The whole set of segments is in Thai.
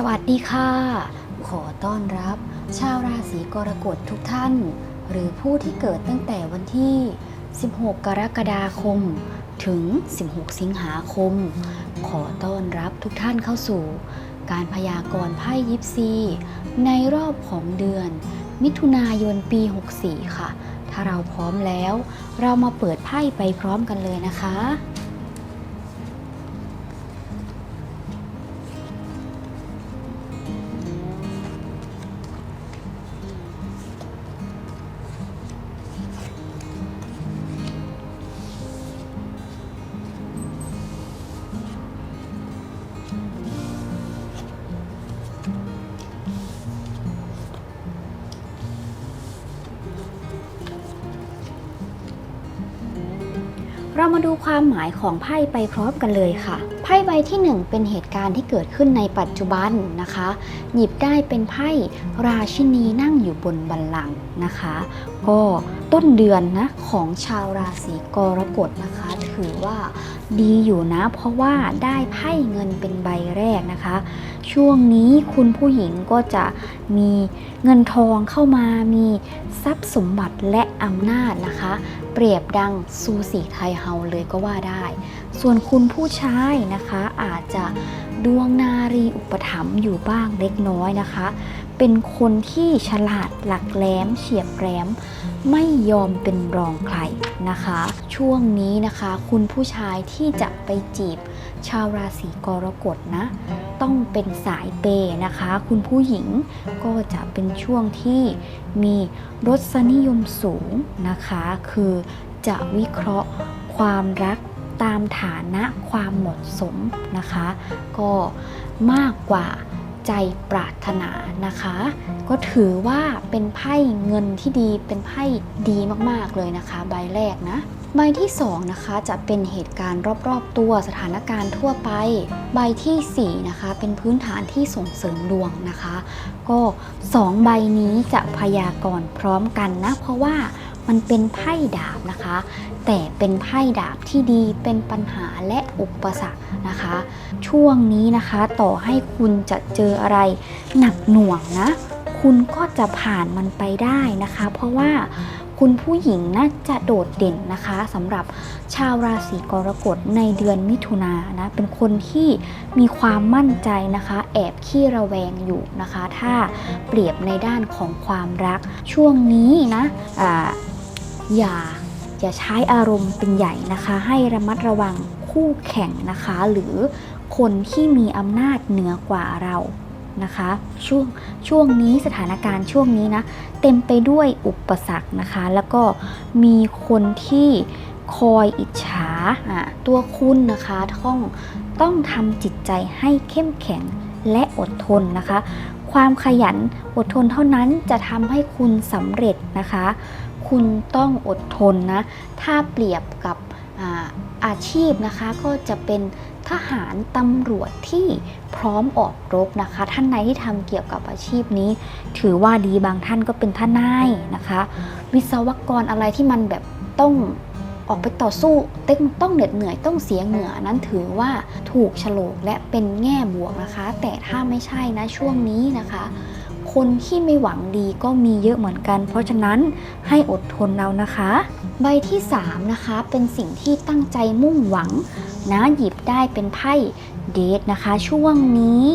สวัสดีค่ะ ขอต้อนรับ ชาวราศีกรกฎทุกท่าน หรือผู้ที่เกิดตั้งแต่วันที่ 16 กรกฎาคม ถึง 16 สิงหาคม ขอต้อนรับทุกท่านเข้าสู่ การพยากรณ์ไพ่ยิปซี ในรอบของเดือน มิถุนายนปี 64 ค่ะ ถ้าเราพร้อมแล้ว เรามาเปิดไพ่ไปพร้อมกันเลยนะคะ เรามาดูความหมายของไพ่ไปพร้อมกันเลยค่ะ ไพ่ใบที่ 1 เป็นเหตุการณ์ที่เกิดขึ้นในปัจจุบันนะคะ หยิบได้เป็นไพ่ราชินีนั่งอยู่บนบัลลังก์นะคะ ก็ต้นเดือนนะของชาวราศีกรกฎนะคะ ถือว่าดีอยู่นะ เพราะว่าได้ไพ่เงินเป็นใบแรกนะคะ ช่วงนี้คุณผู้หญิงก็จะมีเงินทองเข้ามามีทรัพย์สมบัติและอำนาจนะคะ เปรียบดังซูสีไทยเฮาเลยก็ว่าได้ ส่วนคุณผู้ชายนะคะอาจจะดวงนารีอุปถัมภ์อยู่บ้างเล็กน้อยนะคะ เป็นคนที่ฉลาดหลักแหลมเฉียบแหลม ไม่ยอมเป็นรองใคร นะคะ ช่วงนี้นะคะคุณผู้ชายที่จะไปจีบชาวราศีกรกฎนะ ต้องเป็นสายเปย์นะคะ คุณผู้หญิงก็จะเป็นช่วงที่มีรสนิยมสูงนะคะ คือจะวิเคราะห์ความรักตามฐานะความเหมาะสมนะคะ ก็มากกว่า ใจปรารถนานะคะ ก็ถือว่าเป็นไพ่เงินที่ดีเป็นไพ่ดีมากๆเลยนะคะ ใบแรกนะ ใบที่2นะคะจะเป็นเหตุการณ์รอบๆตัวสถานการณ์ทั่วไป ใบทีสี่4นะคะเป็นพื้นฐานที่ส่งเสริมดวงนะคะ ก็ 2 ใบนี้จะพยากรณ์พร้อมกันนะ เพราะว่า มันเป็นไพ่ดาบนะคะ แต่เป็นไพ่ดาบที่ดีเป็นปัญหาและอุปสรรคนะคะ ช่วงนี้นะคะต่อให้คุณจะเจออะไรหนักหน่วงนะ คุณก็จะผ่านมันไปได้นะคะ เพราะว่าคุณผู้หญิงนะจะโดดเด่นนะคะสำหรับชาวราศีกรกฎในเดือนมิถุนายนนะเป็นคนที่มีความมั่นใจนะคะ แอบขี้ระแวงอยู่นะคะ ถ้าเปรียบในด้านของความรักช่วงนี้นะ อย่าอย่าใช้อารมณ์เป็นใหญ่นะคะ ให้ระมัดระวังคู่แข่งนะคะ หรือคนที่มีอำนาจเหนือกว่าเรานะคะ ช่วงช่วงนี้สถานการณ์ช่วงนี้นะ เต็มไปด้วยอุปสรรคนะคะ แล้วก็มีคนที่คอยอิจฉาตัวคุณนะคะต้องต้องทำจิตใจให้เข้มแข็งและอดทนนะคะ ความขยันอดทนเท่านั้นจะทำให้คุณสำเร็จนะคะ คุณต้องอดทนนะ ถ้าเปรียบกับอาอาชีพนะคะก็จะเป็นทหารตำรวจที่พร้อมออกรบนะคะ ท่านใดที่ทำเกี่ยวกับอาชีพนี้ ถือว่าดีบางท่านก็เป็นทนายนะคะ วิศวกรอะไรที่มันแบบต้องออกไปต่อสู้ต้นต้องเหน็ดเหนื่อยต้องเสียเหงื่อนั้นถือว่าถูกโฉลกและเป็นแง่บวกนะคะ แต่ถ้าไม่ใช่นะช่วงนี้นะคะ คนที่ไม่หวังดีก็มีเยอะเหมือนกัน เพราะฉะนั้นให้อดทนเอานะคะ ใบที่3นะคะเป็นสิ่งที่ตั้งใจมุ่งหวังนะหยิบได้เป็นไพ่เดทนะคะ ช่วงนี้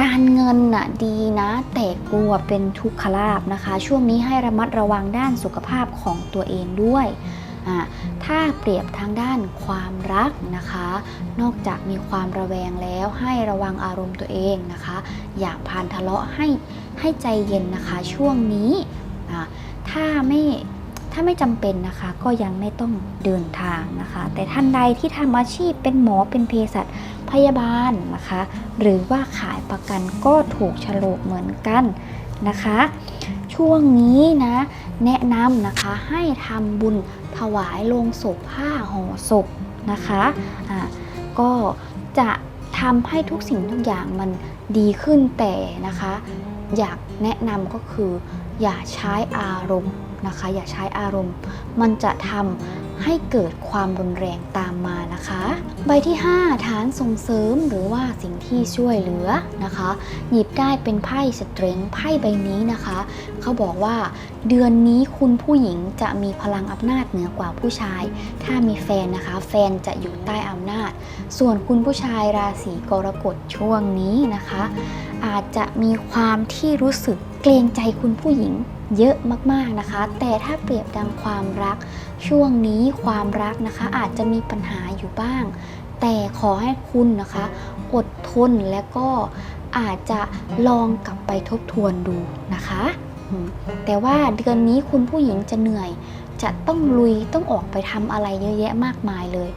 การเงินน่ะดีนะ แต่กลัวเป็นทุกขลาบนะคะ ช่วงนี้ให้ระมัดระวังด้านสุขภาพของตัวเองด้วย ถ้าเปรียบทางด้านความรักนะคะ นอกจากมีความระแวงแล้วให้ระวังอารมณ์ตัวเองนะคะ อย่าพานทะเลาะให้ให้ใจเย็นนะคะช่วงนี้ถ้าไม่ถ้าไม่จำเป็นนะคะก็ยังไม่ต้องเดินทางนะคะ แต่ท่านใดที่ทำอาชีพเป็นหมอเป็นเภสัชพยาบาลนะคะ หรือว่าขายประกันก็ถูกฉลกเหมือนกันนะคะ ช่วงนี้นะแนะนำนะคะให้ทำบุญ ถวายโลงศพผ้าห่อศพนะคะอ่าก็จะทำให้ทุกสิ่งทุกอย่างมันดีขึ้นแต่นะคะ อยากแนะนำก็คืออย่าใช้อารมณ์นะคะ อย่าใช้อารมณ์ มันจะทำให้เกิดความรุนแรงตามมานะคะนะคะใบที่ 5 ฐานส่งเสริมหรือว่าสิ่งที่ช่วยเหลือนะคะ หยิบได้เป็นไพ่สเตรงไพ่ใบนี้นะคะ เขาบอกว่า เดือนนี้คุณผู้หญิงจะมีพลังอำนาจเหนือกว่าผู้ชาย ถ้ามีแฟนนะคะ แฟนจะอยู่ใต้อำนาจ ส่วนคุณผู้ชายราศีกรกฎช่วงนี้นะคะ อาจจะมีความที่รู้สึกเกรงใจคุณผู้หญิงเยอะมากๆนะคะ แต่ถ้าเปรียบดังความรัก ช่วงนี้ความรักนะคะอาจจะมีปัญหาอยู่บ้าง แต่ขอให้คุณนะคะ อดทนและก็อาจจะลองกลับไปทบทวนดูนะคะ แต่ว่าเดือนนี้คุณผู้หญิงจะเหนื่อย จะต้องลุยต้องออกไปทำอะไรเยอะแยะมากมายเลย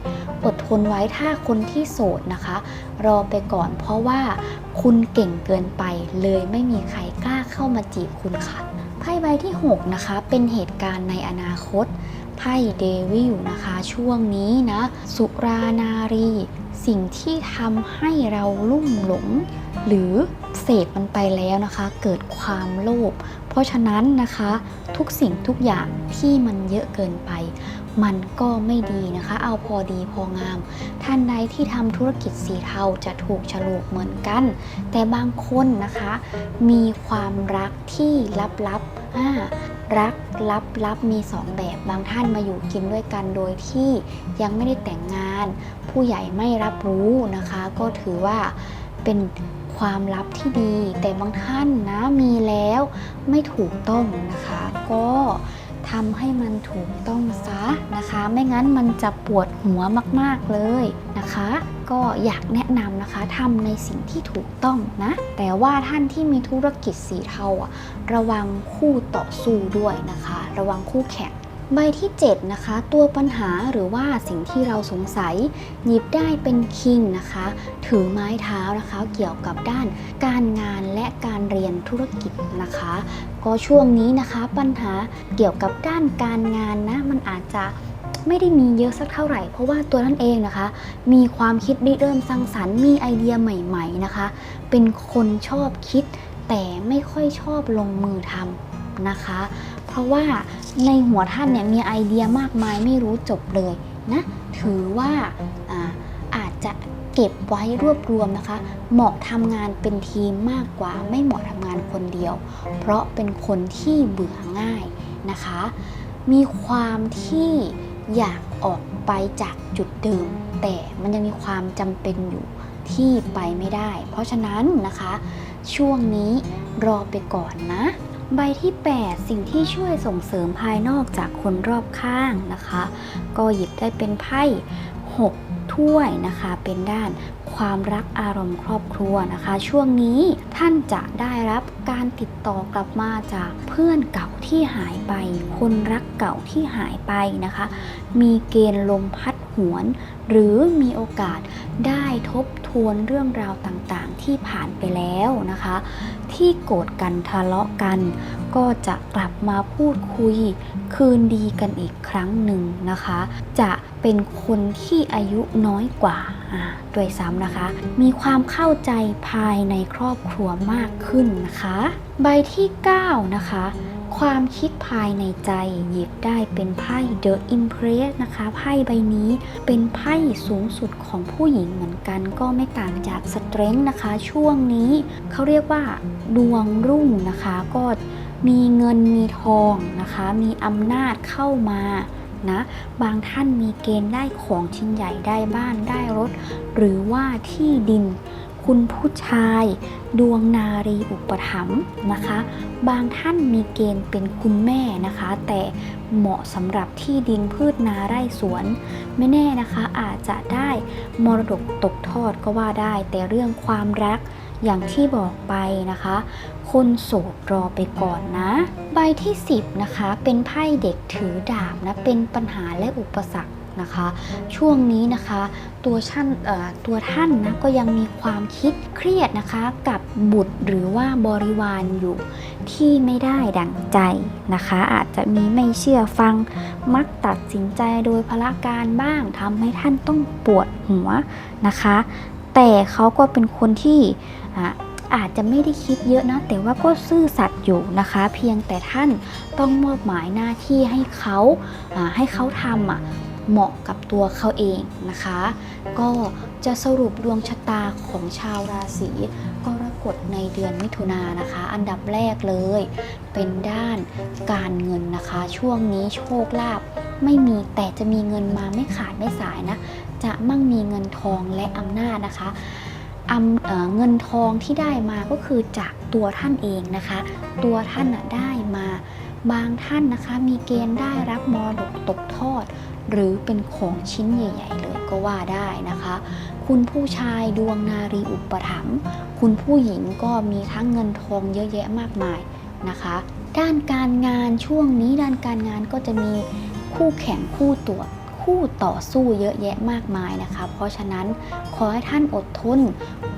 อดทนไว้ถ้าคนที่โสดนะคะ รอไปก่อนเพราะว่าคุณเก่งเกินไปเลยไม่มีใครกล้าเข้ามาจีบคุณค่ะไพ่ใบที่ 6 นะคะ เป็นเหตุการณ์ในอนาคตไพ่เดวิลนะคะ ช่วงนี้นะ สุรานารี สิ่งที่ทำให้เราลุ่มหลง หรือเสพมันไปแล้วนะคะ เกิดความโลภ เพราะฉะนั้นนะคะทุกสิ่งทุกอย่างที่มันเยอะเกินไป มันก็ไม่ดีนะคะ เอาพอดีพองาม ท่านใดที่ทำธุรกิจสีเทาจะถูกฉลกเหมือนกัน แต่บางคนนะคะ มีความรักที่ลับๆอ่ารักลับมีสองแบบบางท่านมาอยู่กินด้วยกันโดยที่ยังไม่ได้แต่งงาน ผู้ใหญ่ไม่รับรู้นะคะ ก็ถือว่าเป็นความลับที่ดี แต่บางท่านนะมีแล้ว ไม่ถูกต้องนะคะ ก็ทำให้มันถูกต้องซะนะคะ ไม่งั้นมันจะปวดหัวมากๆเลยนะคะ ก็อยากแนะนำนะคะทำในสิ่งที่ถูกต้องนะ แต่ว่าท่านที่มีธุรกิจสีเทาอะระวังคู่ต่อสู้ด้วยนะคะ ระวังคู่แข่ง ใบที่ 7 นะคะ ตัวปัญหาหรือว่าสิ่งที่เราสงสัย หยิบได้เป็นคิงนะคะ ถือไม้เท้านะคะเกี่ยวกับด้านการงานและการเรียนธุรกิจนะคะ ก็ช่วงนี้นะคะปัญหาเกี่ยวกับด้านการงานนะ มันอาจจะไม่ได้มีเยอะสักเท่าไหร่ เพราะว่าตัวท่านเองนะคะ มีความคิดริเริ่มสร้างสรรค์มีไอเดียใหม่ ๆนะคะ เป็นคนชอบคิดแต่ไม่ค่อยชอบลงมือทำนะคะ เพราะว่า ในหัวท่านเนี่ยมีไอเดียมากมายไม่รู้จบเลยนะถือว่าอาอาจจะเก็บไว้รวบรวมนะคะ เหมาะทำงานเป็นทีมมากกว่าไม่เหมาะทำงานคนเดียว เพราะเป็นคนที่เบื่อง่ายนะคะ มีความที่อยากออกไปจากจุดเดิม แต่มันยังมีความจำเป็นอยู่ที่ไปไม่ได้ เพราะฉะนั้นนะคะ ช่วงนี้รอไปก่อนนะ ใบที่ 8 สิ่งที่ช่วยส่งเสริมภายนอกจากคนรอบข้างนะคะ ก็หยิบได้เป็นไพ่6ถ้วยนะคะ เป็นด้านความรักอารมณ์ครอบครัวนะคะ ช่วงนี้ท่านจะได้รับการติดต่อกลับมาจากเพื่อนเก่าที่หายไป คนรักเก่าที่หายไปนะคะ มีเกณฑ์ลมพัด หวน หรือมีโอกาสได้ทบทวนเรื่องราวต่างๆ ที่ผ่านไปแล้วนะคะ ที่โกรธกันทะเลาะกัน ก็จะกลับมาพูดคุย คืนดีกันอีกครั้งหนึ่งนะคะ จะเป็นคนที่อายุน้อยกว่าด้วยซ้ำนะคะ มีความเข้าใจภายในครอบครัวมากขึ้นนะคะ ใบที่ 9 นะคะ ความคิดภายในใจหยิบได้เป็นไพ่ The Impress นะคะ ไพ่ใบนี้เป็นไพ่สูงสุดของผู้หญิงเหมือนกัน ก็ไม่ต่างจาก Strength นะคะ ช่วงนี้เขาเรียกว่าดวงรุ่งนะคะ ก็มีเงินมีทองนะคะ มีอำนาจเข้ามานะบางท่านมีเกณฑ์ได้ของชิ้นใหญ่ได้บ้านได้รถ หรือว่าที่ดิน คุณผู้ชาย ดวงนารีอุปถัมภ์นะคะ บางท่านมีเกณฑ์เป็นคุณแม่นะคะ แต่เหมาะสำหรับที่ดินพืชนาไร่สวน ไม่แน่นะคะอาจจะได้มรดกตกทอดก็ว่าได้ แต่เรื่องความรักอย่างที่บอกไปนะคะ คนโสดรอไปก่อนนะ ใบที่ 10 นะคะ เป็นไพ่เด็กถือดาบนะ เป็นปัญหาและอุปสรรค นะคะ ช่วงนี้นะคะตัวท่านตัวท่านนะก็ยังมีความคิดเครียดนะคะกับบุตรหรือว่าบริวารอยู่ที่ไม่ได้ดั่งใจนะคะ อาจจะมีไม่เชื่อฟังมักตัดสินใจโดยพละการบ้างทำให้ท่านต้องปวดหัวนะคะ แต่เขาก็เป็นคนที่อาจจะไม่ได้คิดเยอะนะ แต่ว่าก็ซื่อสัตย์อยู่นะคะ เพียงแต่ท่านต้องมอบหมายหน้าที่ให้เขาอ่าให้เขาทำอะ เหมาะกับตัวเขาเองนะคะ ก็จะสรุปดวงชะตาของชาวราศีกรกฎในเดือนมิถุนายนนะคะ อันดับแรกเลย เป็นด้านการเงินนะคะ ช่วงนี้โชคลาภไม่มีแต่จะมีเงินมาไม่ขาดไม่สายนะ จะมั่งมีเงินทองและอำนาจนะคะเเงินทองที่ได้มาก็คือจากตัวท่านเองนะคะ ตัวท่านได้มาบางท่านนะคะ มีเกณฑ์ได้รับมรดกตกทอด หรือเป็นของชิ้นใหญ่ ๆ เลยก็ว่าได้นะคะ คุณผู้ชายดวงนารีอุปถัมภ์คุณผู้หญิงก็มีทั้งเงินทองเยอะแยะมากมายนะคะ ด้านการงานช่วงนี้ด้านการงานก็จะมีคู่แข่งคู่ตรวจคู่ต่อสู้เยอะแยะมากมายนะคะ เพราะฉะนั้นขอให้ท่านอดทน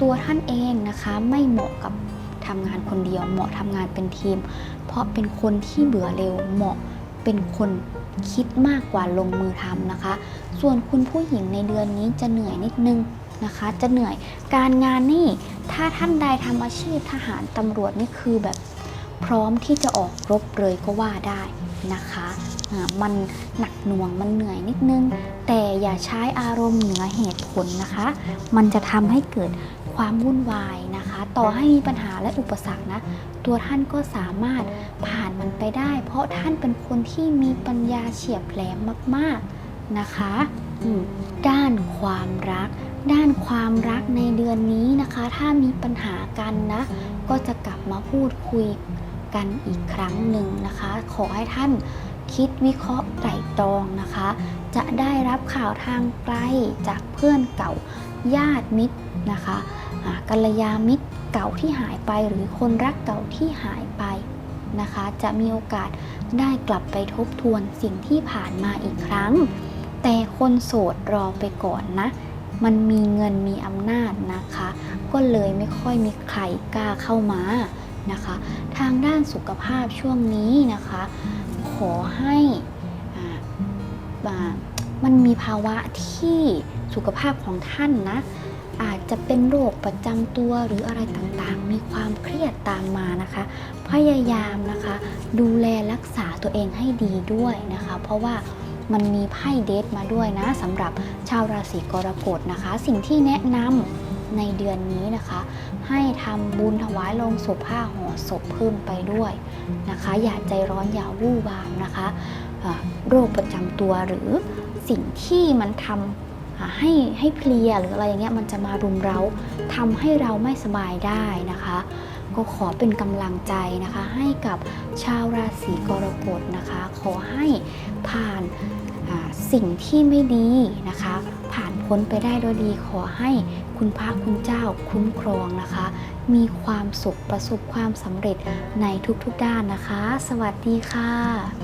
ตัวท่านเองนะคะไม่เหมาะกับทำงานคนเดียว เหมาะทำงานเป็นทีม เพราะเป็นคนที่เบื่อเร็วเหมาะเป็นคน คิดมากกว่าลงมือทำนะคะ ส่วนคุณผู้หญิงในเดือนนี้จะเหนื่อยนิดนึงนะคะ จะเหนื่อยการงานนี่ถ้าท่านใดทำอาชีพทหารตำรวจนี่คือแบบพร้อมที่จะออกรบเลยก็ว่าได้นะคะอ่ามันหนักหน่วงมันเหนื่อยนิดนึง แต่อย่าใช้อารมณ์เหนือเหตุผลนะคะ มันจะทำให้เกิดความวุ่นวายนะคะ ต่อให้มีปัญหาและอุปสรรคนะ ตัวท่านก็สามารถผ่านมันไปได้ เพราะท่านเป็นคนที่มีปัญญาเฉียบแหลมมาก ๆนะคะด้านความรัก ด้านความรักในเดือนนี้นะคะ ถ้ามีปัญหากันนะ ก็จะกลับมาพูดคุยกันอีกครั้งหนึ่งนะคะ ขอให้ท่านคิดวิเคราะห์ไตร่ตรองนะคะ จะได้รับข่าวทางไกลจากเพื่อนเก่าญาติมิตรนะคะ กัลยามิตรเก่าที่หายไปหรือคนรักเก่าที่หายไปนะคะ จะมีโอกาสได้กลับไปทบทวนสิ่งที่ผ่านมาอีกครั้ง แต่คนโสดรอไปก่อนนะ มันมีเงินมีอำนาจนะคะ ก็เลยไม่ค่อยมีใครกล้าเข้ามานะคะ ทางด้านสุขภาพช่วงนี้นะคะ ขอให้มันมีภาวะที่สุขภาพของท่านนะ จะเป็นโรคประจำตัวหรืออะไรต่างๆ มีความเครียดตามมานะคะ พยายามนะคะ ดูแลรักษาตัวเองให้ดีด้วยนะคะ เพราะว่ามันมีไพ่เดทมาด้วยนะสำหรับชาวราศีกรกฎนะคะ สิ่งที่แนะนำในเดือนนี้นะคะ ให้ทำบุญถวายลงศพผ้าห่อศพเพิ่มไปด้วยนะคะ อย่าใจร้อนอย่าวู่วามนะคะ โรคประจำตัวหรือสิ่งที่มันทำ ให้ให้เพลียหรืออะไรอย่างเงี้ยมันจะมารุมเร้าทำให้เราไม่สบายได้นะคะ ก็ขอเป็นกำลังใจนะคะ ให้กับชาวราศีกรกฎนะคะ ขอให้ผ่านสิ่งที่ไม่ดีนะคะ ผ่านพ้นไปได้โดยดี ขอให้คุณพระคุณเจ้าคุ้มครองนะคะ มีความสุขประสบความสำเร็จในทุกๆด้านนะคะ สวัสดีค่ะ